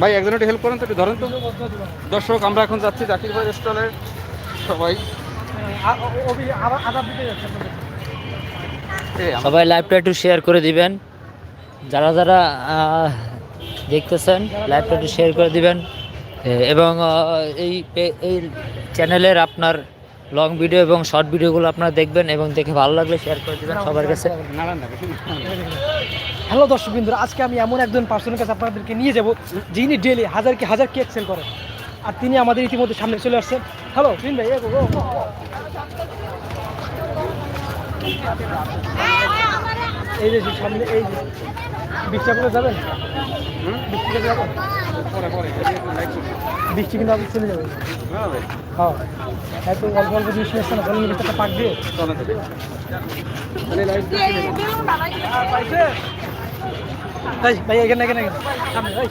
ভাই একজন একটু হেল্প করেন তো একটু ধরেন তো। দর্শক আমরা এখন যাচ্ছি জাকির ভাই স্টলে সবাই। আমরা- সবাই লাইভটা একটু শেয়ার করে দিবেন। যারা যারা দেখতেছেন লাইভটা একটু শেয়ার করে দিবেন। এবং এই এই চ্যানেলের আপনার লং ভিডিও এবং শর্ট ভিডিওগুলো আপনারা দেখবেন এবং দেখে ভালো লাগলে শেয়ার করে দেবেন সবার কাছে। হ্যালো দর্শক আজকে আমি এমন একজন পার্সনের কাছে আপনাদেরকে নিয়ে যাব যিনি ডেলি হাজার কি হাজার কেক সেল করেন আর তিনি আমাদের ইতিমধ্যে সামনে চলে আসছেন হ্যালো ভাই। এই যে সামনে এই যে বৃষ্টি করে যাবেন হুম? বৃষ্টি করে যাবেন। বৃষ্টি কিন্তু আপনি চলে যাবেন হ্যাঁ এত অল্প অল্প জিনিস নিয়ে আসছে না জলের একটা পাক দিয়ে করতে হবে। ভাই ভাই এখানে এখানে এখানে। ভাই